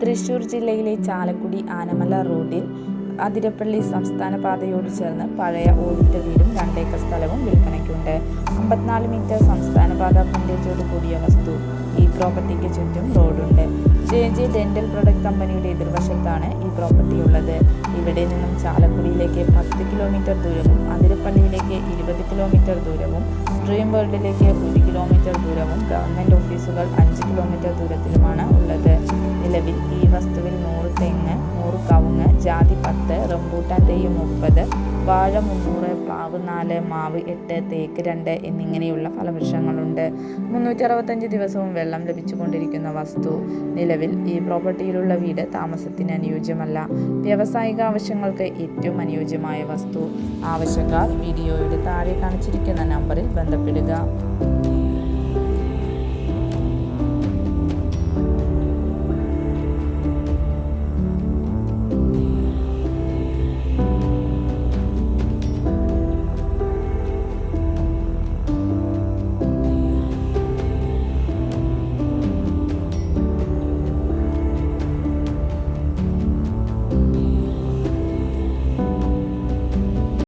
തൃശൂർ ജില്ലയിലെ ചാലക്കുടി ആനമല റോഡിൽ അതിരപ്പള്ളി സംസ്ഥാന പാതയോട് ചേർന്ന് പഴയ ഓടിട്ട വീടും രണ്ടേക്കർ സ്ഥലവും വിൽപ്പനയ്ക്കുണ്ട്. അമ്പത്തിനാല് മീറ്റർ സംസ്ഥാന പാത ഫ്രണ്ടേജോട് കൂടിയ വസ്തു ഈ പ്രോപ്പർട്ടിക്ക് ചുറ്റും റോഡുണ്ട്. ജെ ജെ ഡെന്റൽ പ്രൊഡക്റ്റ് കമ്പനിയുടെ എതിർവശത്താണ് ഈ പ്രോപ്പർട്ടി ഉള്ളത്. ഇവിടെ നിന്നും ചാലക്കുടിയിലേക്ക് പത്ത് കിലോമീറ്റർ ദൂരവും അതിരപ്പള്ളിയിലേക്ക് ഇരുപത് കിലോമീറ്റർ ദൂരവും ഡ്രീം വേൾഡിലേക്ക് ഒരു കിലോമീറ്റർ ജാതി പത്ത് റംബൂട്ടാൻ തെയ്യ് മുപ്പത് വാഴ മുന്നൂറ് പ്ലാവ് നാല് മാവ് എട്ട് തേക്ക് രണ്ട് എന്നിങ്ങനെയുള്ള ഫലവൃക്ഷങ്ങളുണ്ട്. മുന്നൂറ്റി അറുപത്തഞ്ച് ദിവസവും വെള്ളം ലഭിച്ചുകൊണ്ടിരിക്കുന്ന വസ്തു നിലവിൽ ഈ പ്രോപ്പർട്ടിയിലുള്ള വീട് താമസത്തിന് അനുയോജ്യമല്ല. വ്യാവസായിക ആവശ്യങ്ങൾക്ക് ഏറ്റവും അനുയോജ്യമായ വസ്തു ആവശ്യക്കാർ വീഡിയോയുടെ താഴെ കാണിച്ചിരിക്കുന്ന നമ്പറിൽ ബന്ധപ്പെടുക.